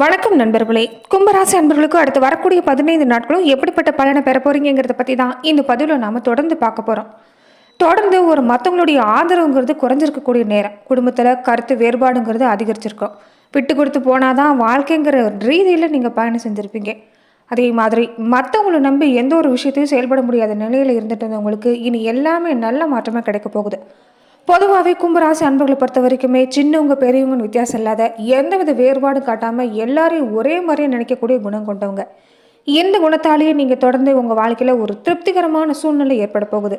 வணக்கம் நண்பர்களே. கும்பராசி அன்பர்களுக்கு அடுத்து வரக்கூடிய பதினைந்து நாட்களும் எப்படிப்பட்ட பலனை பெற போறீங்கிறத பற்றி தான் இந்த பதிவில் நாம் தொடர்ந்து பார்க்க போகிறோம் தொடர்ந்து ஒரு மற்றவங்களுடைய ஆதரவுங்கிறது குறைஞ்சிருக்கக்கூடிய நேரம். குடும்பத்தில் கருத்து வேறுபாடுங்கிறது அதிகரிச்சிருக்கும். விட்டு கொடுத்து போனால் தான் வாழ்க்கைங்கிற ரீதியில் நீங்கள் பயணம் செஞ்சுருப்பீங்க. அதே மாதிரி மற்றவங்களை நம்பி எந்த ஒரு விஷயத்தையும் செயல்பட முடியாத நிலையில் இருந்துட்டு இருந்தவங்களுக்கு இனி எல்லாமே நல்ல மாற்றமாக கிடைக்க போகுது. பொதுவாகவே கும்பராசி அன்பர்களை பொறுத்த வரைக்குமே சின்னவங்க பெரியவங்கன்னு வித்தியாசம் இல்லாத எந்தவித வேறுபாடும் காட்டாமல் எல்லாரையும் ஒரே மாதிரியே நினைக்கக்கூடிய குணம் கொண்டவங்க. இந்த குணத்தாலேயே நீங்கள் தொடர்ந்து உங்கள் வாழ்க்கையில் ஒரு திருப்திகரமான சூழ்நிலை ஏற்பட போகுது.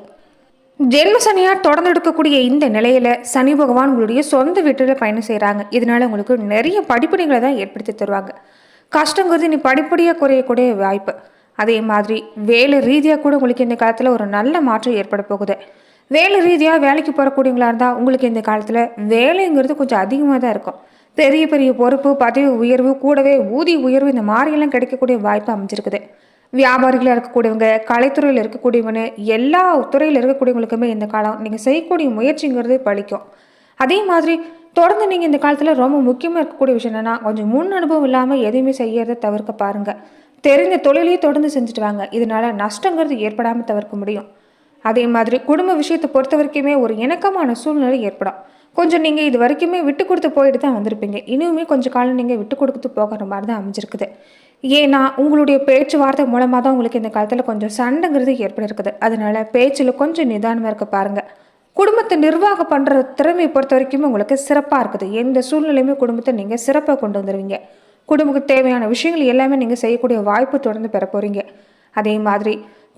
ஜென்ம சனியாக தொடர்ந்து எடுக்கக்கூடிய இந்த நிலையில் சனி பகவான் உங்களுடைய சொந்த வீட்டில் பயணம் செய்கிறாங்க இதனால் உங்களுக்கு நிறைய படிப்பினைகளை தான் ஏற்படுத்தி தருவாங்க. கஷ்டங்கிறது நீ படிப்படியாக குறையக்கூடிய வாய்ப்பு. அதே மாதிரி வேலை ரீதியாக கூட உங்களுக்கு இந்த காலத்தில் ஒரு நல்ல மாற்றம் ஏற்பட போகுது. வேலை ரீதியாக வேலைக்கு போகக்கூடியவங்களா இருந்தால் உங்களுக்கு இந்த காலத்தில் வேலைங்கிறது கொஞ்சம் அதிகமாக தான் இருக்கும். பெரிய பெரிய பொறுப்பு பதவி உயர்வு கூடவே ஊதிய உயர்வு இந்த மாதிரியெல்லாம் கிடைக்கக்கூடிய வாய்ப்பு அமைஞ்சிருக்குது. வியாபாரிகளாக இருக்கக்கூடியவங்க கலைத்துறையில் இருக்கக்கூடியவங்க எல்லா துறையில் இருக்கக்கூடியவங்களுக்குமே இந்த காலம் நீங்கள் செய்யக்கூடிய முயற்சிங்கிறது பழிக்கும். அதே மாதிரி தொடர்ந்து நீங்கள் இந்த காலத்தில் ரொம்ப முக்கியமாக இருக்கக்கூடிய விஷயம் என்னென்னா கொஞ்சம் முன் அனுபவம் இல்லாமல் எதையுமே செய்யறத தவிர்க்க பாருங்கள் தெரிஞ்ச தொழிலையே தொடர்ந்து செஞ்சுட்டு வாங்க. இதனால் நஷ்டங்கிறது ஏற்படாமல் தவிர்க்க முடியும். அதே மாதிரி குடும்ப விஷயத்தை பொறுத்த வரைக்குமே ஒரு இணக்கமான சூழ்நிலை ஏற்படும். கொஞ்சம் நீங்கள் இது வரைக்குமே விட்டு கொடுத்து போயிட்டு தான் வந்திருப்பீங்க. இனியுமே கொஞ்சம் காலம் நீங்கள் விட்டு கொடுத்து போகிற மாதிரி தான் அமைஞ்சிருக்குது. ஏன்னா உங்களுடைய பேச்சுவார்த்தை மூலமாக தான் உங்களுக்கு இந்த காலத்தில் கொஞ்சம் சண்டைங்கிறது ஏற்பட்டிருக்குது. அதனால பேச்சில் கொஞ்சம் நிதானமாக இருக்க பாருங்கள் குடும்பத்தை நிர்வாகம் பண்ணுற திறமையை பொறுத்த வரைக்குமே உங்களுக்கு சிறப்பாக இருக்குது. எந்த சூழ்நிலையுமே குடும்பத்தை நீங்கள் சிறப்பாக கொண்டு வந்துடுவீங்க குடும்பத்துக்கு தேவையான விஷயங்கள் எல்லாமே நீங்கள் செய்யக்கூடிய வாய்ப்பு தொடர்ந்து பெற போகிறீங்க அதே மாதிரி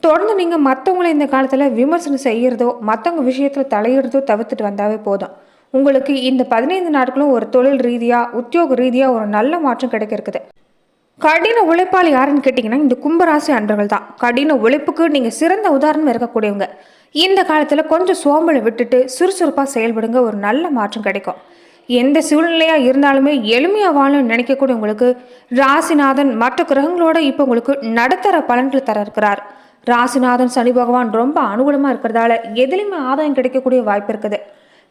தொடர்ந்து நீங்கள் மற்றவங்களை இந்த காலத்தில் விமர்சனம் செய்கிறதோ மற்றவங்க விஷயத்தில் தலையிடுறதோ தவிர்த்துட்டு வந்தாவே போதும். உங்களுக்கு இந்த பதினைந்து நாட்களும் ஒரு தொழில் ரீதியாக உத்தியோக ரீதியாக ஒரு நல்ல மாற்றம் கிடைக்க இருக்குது கடின உழைப்பால் யாருன்னு கேட்டிங்கன்னா இந்த கும்பராசி அன்பர்கள் தான் கடின உழைப்புக்கு நீங்கள் சிறந்த உதாரணம் இருக்கக்கூடியவங்க இந்த காலத்தில் கொஞ்சம் சோம்பலை விட்டுட்டு சுறுசுறுப்பாக செயல்படுங்க ஒரு நல்ல மாற்றம் கிடைக்கும். எந்த சூழ்நிலையாக இருந்தாலுமே எளிமையாக வாழணும்னு நினைக்கக்கூடியவங்களுக்கு ராசிநாதன் மற்ற கிரகங்களோட இப்போ உங்களுக்கு நடுத்தர பலன்கள் தர இருக்கிறார். ராசிநாதன் சனி பகவான் ரொம்ப அனுகூலமாக இருக்கிறதால எதுலேயுமே ஆதாயம் கிடைக்கக்கூடிய வாய்ப்பு இருக்குது.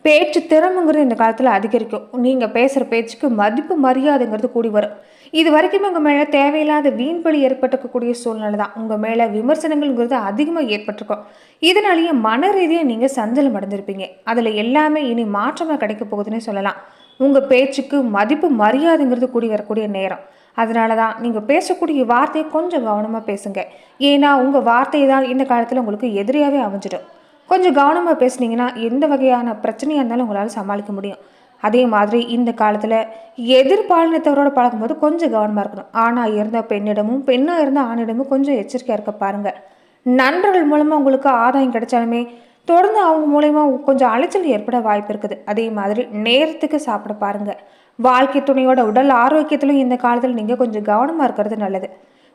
பேச்சு திறமைங்கிறது இந்த காலத்தில் அதிகரிக்கும். நீங்கள் பேசுகிற பேச்சுக்கு மதிப்பு மரியாதைங்கிறது கூடி வரும். இது வரைக்கும் உங்கள் மேலே தேவையில்லாத வீண்பலி ஏற்பட்டிருக்கக்கூடிய சூழ்நிலை தான். உங்கள் மேலே விமர்சனங்கள்ங்கிறது அதிகமாக ஏற்பட்டிருக்கும். இதனாலேயே மன ரீதியாக நீங்கள் சஞ்சலம் அடைஞ்சிருப்பீங்க. அதில் எல்லாமே இனி மாற்றமாக கிடைக்க போகுதுன்னு சொல்லலாம். உங்கள் பேச்சுக்கு மதிப்பு மரியாதைங்கிறது கூடி வரக்கூடிய நேரம். அதனால தான் நீங்கள் பேசக்கூடிய வார்த்தையை கொஞ்சம் கவனமாக பேசுங்க. ஏன்னா உங்கள் வார்த்தை தான் இந்த காலத்தில் உங்களுக்கு எதிரியாகவே அமைஞ்சிடும். கொஞ்சம் கவனமாக பேசுனீங்கன்னா எந்த வகையான பிரச்சனையாக இருந்தாலும் உங்களால் சமாளிக்க முடியும். அதே மாதிரி இந்த காலத்தில் எதிர்பாலினத்தவரோட பழகும்போது கொஞ்சம் கவனமாக இருக்கணும். ஆணாக இருந்த பெண்ணிடமும் பெண்ணாக இருந்த ஆணிடமும் கொஞ்சம் எச்சரிக்கையாக இருக்க பாருங்கள் நண்பர்கள் மூலமாக உங்களுக்கு ஆதாயம் கிடைச்சாலுமே தொடர்ந்து அவங்க மூலயமா கொஞ்சம் அலைச்சல் ஏற்பட வாய்ப்பு இருக்குது. அதே மாதிரி நேரத்துக்கு சாப்பிட பாருங்கள் வாழ்க்கை துணையோட உடல் ஆரோக்கியத்திலும் இந்த காலத்தில் நீங்கள் கொஞ்சம் கவனமாக இருக்கிறது நல்லது.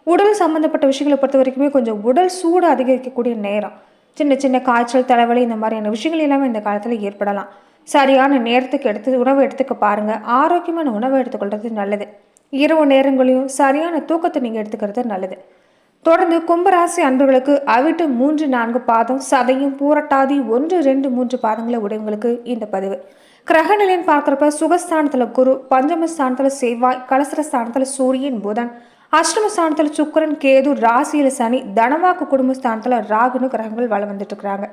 உடல் சம்மந்தப்பட்ட விஷயங்களை பொறுத்த வரைக்குமே கொஞ்சம் உடல் சூடு அதிகரிக்கக்கூடிய நேரம். சின்ன சின்ன காய்ச்சல் தலைவலி இந்த மாதிரியான விஷயங்கள் எல்லாமே இந்த காலத்தில் ஏற்படலாம். சரியான நேரத்துக்கு எடுத்து உணவு எடுத்துக்க பாருங்கள் ஆரோக்கியமான உணவை எடுத்துக்கொள்வது நல்லது. இரவு நேரங்களையும் சரியான தூக்கத்தை நீங்கள் எடுத்துக்கிறது நல்லது. தொடர்ந்து கும்பராசி அன்பர்களுக்கு அவிட்டு மூன்று நான்கு பாதம் சதையும் பூரட்டாதி ஒன்று ரெண்டு மூன்று பாதங்களை உடையவங்களுக்கு இந்த பதிவு. கிரகநிலைன்னு பார்க்குறப்ப சுகஸ்தானத்தில் குரு பஞ்சமஸ்தானத்தில் செவ்வாய் கலசரஸ்தானத்தில் சூரியன் புதன் அஷ்டமஸ்தானத்தில் சுக்கரன் கேது ராசியில் சனி தனவாக்கு குடும்பஸ்தானத்தில் ராகுனு கிரகங்கள் வளம் வந்துட்டு இருக்கிறாங்க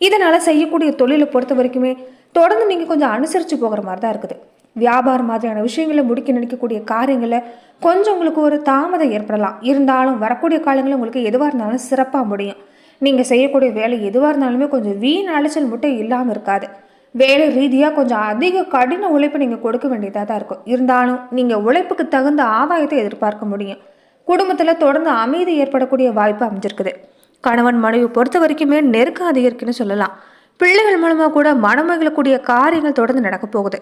இதனால் செய்யக்கூடிய தொழிலை பொறுத்த வரைக்குமே தொடர்ந்து நீங்கள் கொஞ்சம் அனுசரித்து போகிற மாதிரி தான் இருக்குது. வியாபாரம் மாதிரியான விஷயங்களை முடிக்க நினைக்கக்கூடிய காரியங்களில் கொஞ்சம் உங்களுக்கு ஒரு தாமதம் ஏற்படலாம். இருந்தாலும் வரக்கூடிய காலங்களில் உங்களுக்கு எதுவாக இருந்தாலும் சிறப்பாக முடியும். நீங்கள் செய்யக்கூடிய வேலை எதுவாக இருந்தாலுமே கொஞ்சம் வீண் அலைச்சல் மட்டும் இல்லாமல் இருக்காது. வேலை ரீதியாக கொஞ்சம் அதிக கடின உழைப்பு நீங்கள் கொடுக்க வேண்டியதாக தான் இருக்கும். இருந்தாலும் நீங்கள் உழைப்புக்கு தகுந்த ஆதாயத்தை எதிர்பார்க்க முடியும். குடும்பத்தில் தொடர்ந்து அமைதி ஏற்படக்கூடிய வாய்ப்பு அமைஞ்சிருக்குது. கணவன் மனைவி பொறுத்த வரைக்குமே நெருக்கம் அதிகரிக்குன்னு சொல்லலாம். பிள்ளைகள் மூலமாக கூட மனமகிழக்கூடிய காரியங்கள் தொடர்ந்து நடக்க போகுது.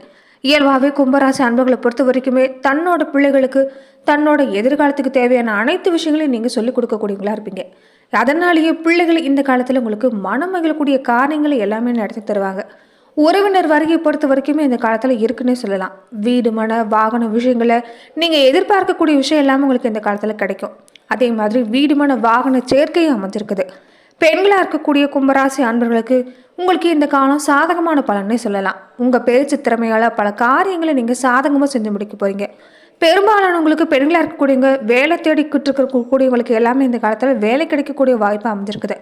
இயல்பாகவே கும்பராசி அன்புகளை பொறுத்த வரைக்குமே தன்னோட பிள்ளைகளுக்கு தன்னோட எதிர்காலத்துக்கு தேவையான அனைத்து விஷயங்களையும் நீங்கள் சொல்லிக் கொடுக்கக்கூடியவங்களா இருப்பீங்க. அதனாலேயே பிள்ளைகள் இந்த காலத்தில் உங்களுக்கு மனமகிழக்கூடிய காரியங்களை எல்லாமே நடத்தி தருவாங்க. உறவினர் வருகையை பொறுத்த வரைக்குமே இந்த காலத்தில் இருக்குன்னே சொல்லலாம். வீடு மன வாகன விஷயங்களை நீங்கள் எதிர்பார்க்கக்கூடிய விஷயம் எல்லாமே உங்களுக்கு இந்த காலத்தில் கிடைக்கும். அதே மாதிரி வீடு மன வாகன சேர்க்கையும் அமைஞ்சிருக்குது. பெண்களாக இருக்கக்கூடிய கும்பராசி அன்பர்களுக்கு உங்களுக்கு இந்த காலம் சாதகமான பலனே சொல்லலாம். உங்கள் பேச்சு திறமையால் பல காரியங்களை நீங்கள் சாதகமாக செஞ்சு முடிக்க போகிறீங்க பெரும்பாலானவங்களுக்கு பெண்களாக இருக்கக்கூடியவங்க வேலை தேடிக்கிட்டு இருக்கக்கூடியவங்களுக்கு எல்லாமே இந்த காலத்தில் வேலை கிடைக்கக்கூடிய வாய்ப்பு அமைஞ்சிருக்குது.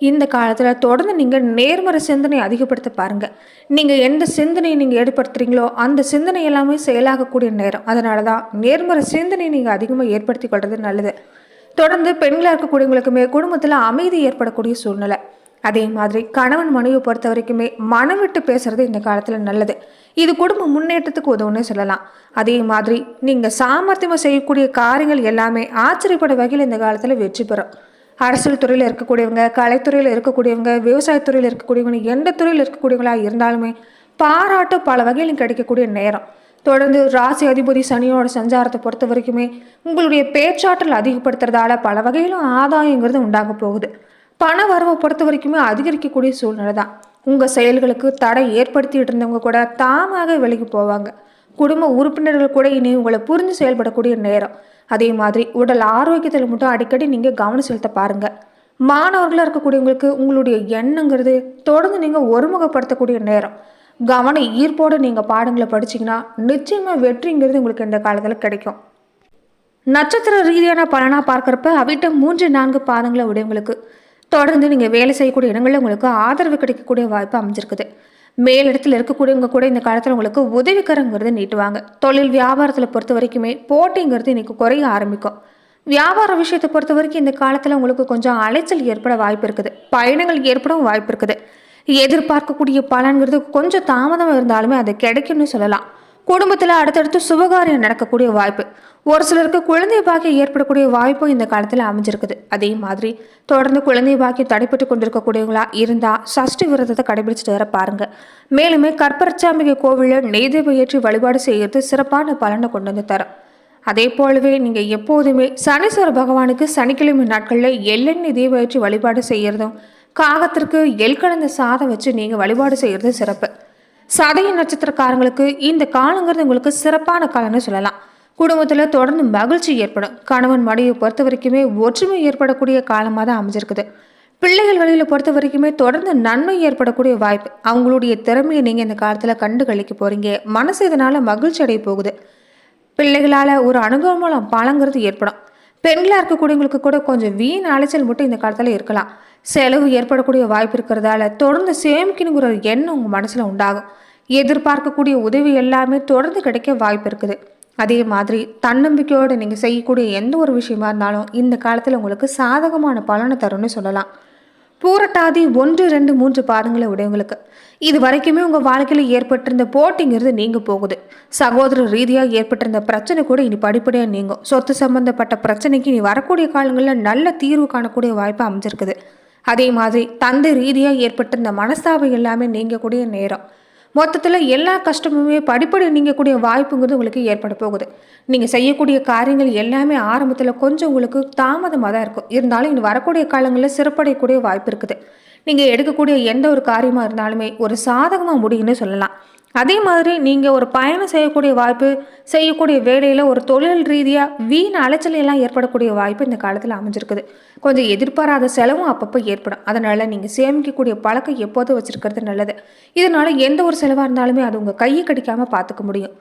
இந்த காலத்தில் தொடர்ந்து நீங்கள் நேர்மறை சிந்தனை அதிகப்படுத்த பாருங்கள் நீங்கள் எந்த சிந்தனையை நீங்கள் ஏற்படுத்துகிறீங்களோ அந்த சிந்தனை எல்லாமே செயலாகக்கூடிய நேரம். அதனால தான் நேர்மறை சிந்தனை நீங்கள் அதிகமாக ஏற்படுத்தி கொள்வது நல்லது. தொடர்ந்து பெண்களாக இருக்கக்கூடியவங்களுக்குமே குடும்பத்தில் அமைதி ஏற்படக்கூடிய சூழ்நிலை. அதே மாதிரி கணவன் மனைவி பொறுத்த வரைக்குமே மனம் விட்டு பேசுறது இந்த காலத்தில் நல்லது. இது குடும்ப முன்னேற்றத்துக்கு உதவுன்னு சொல்லலாம். அதே மாதிரி நீங்கள் சாமர்த்தியமாக செய்யக்கூடிய காரியங்கள் எல்லாமே ஆச்சரியப்பட வகையில் இந்த காலத்தில் வெற்றி பெறும். அரசியல் துறையில் இருக்கக்கூடியவங்க கலைத்துறையில் இருக்கக்கூடியவங்க விவசாயத்துறையில் இருக்கக்கூடியவங்க எந்த துறையில் இருக்கக்கூடியவங்களா இருந்தாலுமே பாராட்டு பல வகையிலும் கிடைக்கக்கூடிய நேரம். தொடர்ந்து ராசி அதிபதி சனியோட சஞ்சாரத்தை பொறுத்த வரைக்குமே உங்களுடைய பேச்சாற்றல் அதிகப்படுத்துறதால பல வகையிலும் ஆதாயங்கிறது உண்டாக போகுது. பண வரவை பொறுத்த வரைக்குமே அதிகரிக்கக்கூடிய சூழ்நிலை தான். உங்கள் செயல்களுக்கு தடை ஏற்படுத்திட்டு இருந்தவங்க கூட தாமாக விலகி போவாங்க. குடும்ப உறுப்பினர்கள் கூட இனி உங்களை புரிஞ்சு செயல்படக்கூடிய நேரம். அதே மாதிரி உடல் ஆரோக்கியத்தில் மட்டும் அடிக்கடி நீங்கள் கவனம் செலுத்த பாருங்கள் மாணவர்களாக இருக்கக்கூடியவங்களுக்கு உங்களுடைய எண்ணங்கிறது தொடர்ந்து நீங்கள் ஒருமுகப்படுத்தக்கூடிய நேரம். கவன ஈர்ப்போடு நீங்கள் பாடங்களை படிச்சீங்கன்னா நிச்சயமாக வெற்றிங்கிறது உங்களுக்கு இந்த காலத்தில் கிடைக்கும். நட்சத்திர ரீதியான பலனாக பார்க்குறப்ப அவிட்ட மூன்று நான்கு பாதங்களை உடையவங்களுக்கு தொடர்ந்து நீங்கள் வேலை செய்யக்கூடிய இடங்களில் உங்களுக்கு ஆதரவு கிடைக்கக்கூடிய வாய்ப்பு அமைஞ்சிருக்குது. மேலிடத்தில் இருக்கக்கூடியவங்க கூட இந்த காலத்தில் உங்களுக்கு உதவிக்கரங்கிறது நீட்டுவாங்க. தொழில் வியாபாரத்தில் பொறுத்த வரைக்குமே போட்டிங்கிறது இன்னைக்கு குறைய ஆரம்பிக்கும். வியாபார விஷயத்தை பொறுத்த வரைக்கும் இந்த காலத்தில் உங்களுக்கு கொஞ்சம் அலைச்சல் ஏற்பட வாய்ப்பு இருக்குது. பயணங்கள் ஏற்படவும் வாய்ப்பு இருக்குது. எதிர்பார்க்கக்கூடிய பலன்கிறது கொஞ்சம் தாமதம் இருந்தாலுமே அது கிடைக்கும்னு சொல்லலாம். குடும்பத்தில் அடுத்தடுத்து சுபகாரியம் நடக்கக்கூடிய வாய்ப்பு. ஒரு சிலருக்கு குழந்தை பாக்கியம் ஏற்படக்கூடிய வாய்ப்பும் இந்த காலத்தில் அமைஞ்சிருக்குது. அதே மாதிரி தொடர்ந்து குழந்தை பாக்கியம் தடைப்பட்டு கொண்டிருக்கக்கூடியவங்களா இருந்தால் சஷ்டி விரதத்தை கடைபிடிச்சிட்டு வர பாருங்க. மேலுமே கற்பரச்சாம்பிகை கோவிலில் நெய்தீபம் ஏற்றி வழிபாடு செய்கிறது சிறப்பான பலனை கொண்டு வந்து தரும். அதே போலவே நீங்கள் எப்போதுமே சனீஸ்வர பகவானுக்கு சனிக்கிழமை நாட்களில் எள்ளெண்ணெய் தீபம் ஏற்றி வழிபாடு செய்கிறதும் காகத்திற்கு எல் கலந்த சாதம் வச்சு நீங்கள் வழிபாடு செய்கிறது சிறப்பு. சதய நட்சத்திரக்காரங்களுக்கு இந்த காலங்கிறது உங்களுக்கு சிறப்பான காலம்னு சொல்லலாம். குடும்பத்தில் தொடர்ந்து மகிழ்ச்சி ஏற்படும். கணவன் மடியை பொறுத்த வரைக்குமே ஒற்றுமை ஏற்படக்கூடிய காலமாக தான் அமைஞ்சிருக்குது. பிள்ளைகள் வழியில் பொறுத்த வரைக்குமே தொடர்ந்து நன்மை ஏற்படக்கூடிய வாய்ப்பு. அவங்களுடைய திறமையை நீங்கள் இந்த காலத்தில் கண்டு கழிக்க போகிறீங்க மனசு இதனால் மகிழ்ச்சி அடைய போகுது. பிள்ளைகளால் ஒரு அனுபவம் மூலம் ஏற்படும். பெண்களாக இருக்கக்கூடியவங்களுக்கு கூட கொஞ்சம் வீண் அலைச்சல் மட்டும் இந்த காலத்தில் இருக்கலாம். செலவு ஏற்படக்கூடிய வாய்ப்பு இருக்கிறதால தொடர்ந்து சேமிக்கணுங்கிற ஒரு எண்ணம் உங்கள் மனசில் உண்டாகும். எதிர்பார்க்கக்கூடிய உதவி எல்லாமே தொடர்ந்து கிடைக்க வாய்ப்பு இருக்குது. அதே மாதிரி தன்னம்பிக்கையோடு நீங்கள் செய்யக்கூடிய எந்த ஒரு விஷயமா இருந்தாலும் இந்த காலத்தில் உங்களுக்கு சாதகமான பலனை தரும்னு சொல்லலாம். பூரட்டாதி ஒன்று ரெண்டு மூன்று பாதங்களை உடையவங்களுக்கு இது வரைக்குமே உங்கள் வாழ்க்கையில் ஏற்பட்டிருந்த போட்டிங்கிறது நீங்க போகுது. சகோதர ரீதியாக ஏற்பட்டிருந்த பிரச்சனை கூட இனி படிப்படியாக நீங்கும். சொத்து சம்பந்தப்பட்ட பிரச்சனைக்கு இனி வரக்கூடிய காலங்களில் நல்ல தீர்வு காணக்கூடிய வாய்ப்பு அமைஞ்சிருக்குது. அதே மாதிரி தந்தை ரீதியாக ஏற்பட்ட இந்த மனஸ்தாபம் எல்லாமே நீங்கக்கூடிய நேரம். மொத்தத்தில் எல்லா கஷ்டமுமே படிப்படி நீங்கக்கூடிய வாய்ப்புங்கிறது உங்களுக்கு ஏற்பட போகுது. நீங்கள் செய்யக்கூடிய காரியங்கள் எல்லாமே ஆரம்பத்தில் கொஞ்சம் உங்களுக்கு தாமதமாக தான் இருக்கும். இருந்தாலும் இனி வரக்கூடிய காலங்களில் சிறப்படையக்கூடிய வாய்ப்பு இருக்குது. நீங்கள் எடுக்கக்கூடிய எந்த ஒரு காரியமாக இருந்தாலுமே ஒரு சாதகமாக முடியும்னு சொல்லலாம். அதே மாதிரி நீங்கள் ஒரு பயணம் செய்யக்கூடிய வாய்ப்பு செய்யக்கூடிய வேலையில் ஒரு தொழில் ரீதியாக வீண் அலைச்சல் எல்லாம் ஏற்படக்கூடிய வாய்ப்பு இந்த காலத்தில் அமைஞ்சிருக்குது. கொஞ்சம் எதிர்பாராத செலவும் அப்பப்போ ஏற்படும். அதனால் நீங்கள் சேமிக்கக்கூடிய பழக்கம் எப்போதும் வச்சுருக்கிறது நல்லது. இதனால் எந்த ஒரு செலவாக இருந்தாலுமே அது உங்கள் கையை கடிக்காமல் பார்த்துக்க முடியும்.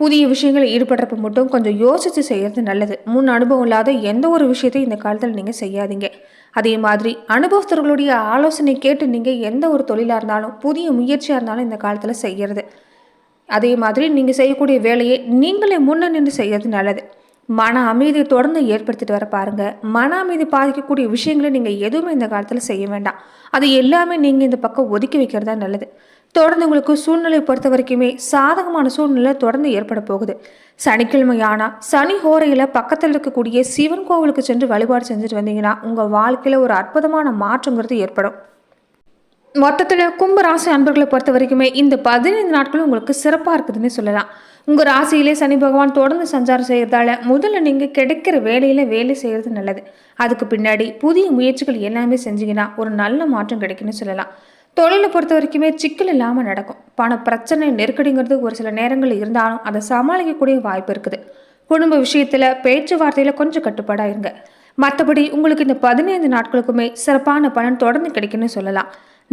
புதிய விஷயங்கள் ஈடுபடுறப்ப மட்டும் கொஞ்சம் யோசித்து செய்கிறது நல்லது. முன் அனுபவம் இல்லாத எந்த ஒரு விஷயத்தையும் இந்த காலத்தில் நீங்கள் செய்யாதீங்க. அதே மாதிரி அனுபவஸ்தர்களுடைய ஆலோசனை கேட்டு நீங்கள் எந்த ஒரு தொழிலாக இருந்தாலும் புதிய முயற்சியாக இருந்தாலும் இந்த காலத்தில் செய்கிறது அதே மாதிரி நீங்கள் செய்யக்கூடிய வேலையை நீங்களே முன்ன நின்று செய்கிறது நல்லது. மன அமைதியை தொடர்ந்து ஏற்படுத்திட்டு வர பாருங்கள் மன அமைதி பாதிக்கக்கூடிய விஷயங்களை நீங்கள் எதுவுமே இந்த காலத்தில் செய்ய வேண்டாம். அது எல்லாமே நீங்கள் இந்த பக்கம் ஒதுக்கி வைக்கிறதா நல்லது. தொடர்ந்து உங்களுக்கு சூழ்நிலை பொறுத்த வரைக்குமே சாதகமான சூழ்நிலை தொடர்ந்து ஏற்பட போகுது. சனிக்கிழமை ஆனால் சனி ஹோரையில் பக்கத்தில் இருக்கக்கூடிய சிவன் கோவிலுக்கு சென்று வழிபாடு செஞ்சுட்டு வந்தீங்கன்னா உங்கள் வாழ்க்கையில் ஒரு அற்புதமான மாற்றங்கிறது ஏற்படும். மொத்தத்தில் கும்பராசி அன்பர்களை பொறுத்த வரைக்குமே இந்த பதினைந்து நாட்களும் உங்களுக்கு சிறப்பாக இருக்குதுன்னு சொல்லலாம். உங்கள் ராசியிலே சனி பகவான் தொடர்ந்து சஞ்சாரம் செய்கிறதால முதல்ல நீங்கள் கிடைக்கிற வேலையில் வேலை செய்கிறது நல்லது. அதுக்கு பின்னாடி புதிய முயற்சிகள் எல்லாமே செஞ்சீங்கன்னா ஒரு நல்ல மாற்றம் கிடைக்குன்னு சொல்லலாம். தொழிலை பொறுத்த வரைக்குமே சிக்கல் இல்லாமல் நடக்கும். பண பிரச்சனை நெருக்கடிங்கிறது ஒரு சில நேரங்கள் இருந்தாலும் அதை சமாளிக்கக்கூடிய வாய்ப்பு இருக்குது. குடும்ப விஷயத்தில் பேச்சுவார்த்தையில் கொஞ்சம் கட்டுப்பாடாக இருங்க மற்றபடி உங்களுக்கு இந்த பதினைந்து நாட்களுக்குமே சிறப்பான பலன் தொடர்ந்து கிடைக்குன்னு சொல்லலாம்.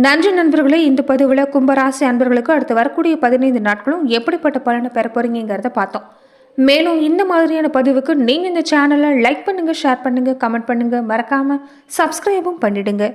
நன்றி நண்பர்களே இந்த பதிவில் கும்பராசி அன்பர்களுக்கு அடுத்து வரக்கூடிய பதினைந்து நாட்களும் எப்படிப்பட்ட பலனை பெற போறீங்கிறத பார்த்தோம். மேலும் இந்த மாதிரியான பதிவுக்கு நீங்கள் இந்த சேனலை லைக் பண்ணுங்கள் ஷேர் பண்ணுங்கள் கமெண்ட் பண்ணுங்கள் மறக்காமல் சப்ஸ்கிரைபும் பண்ணிடுங்க.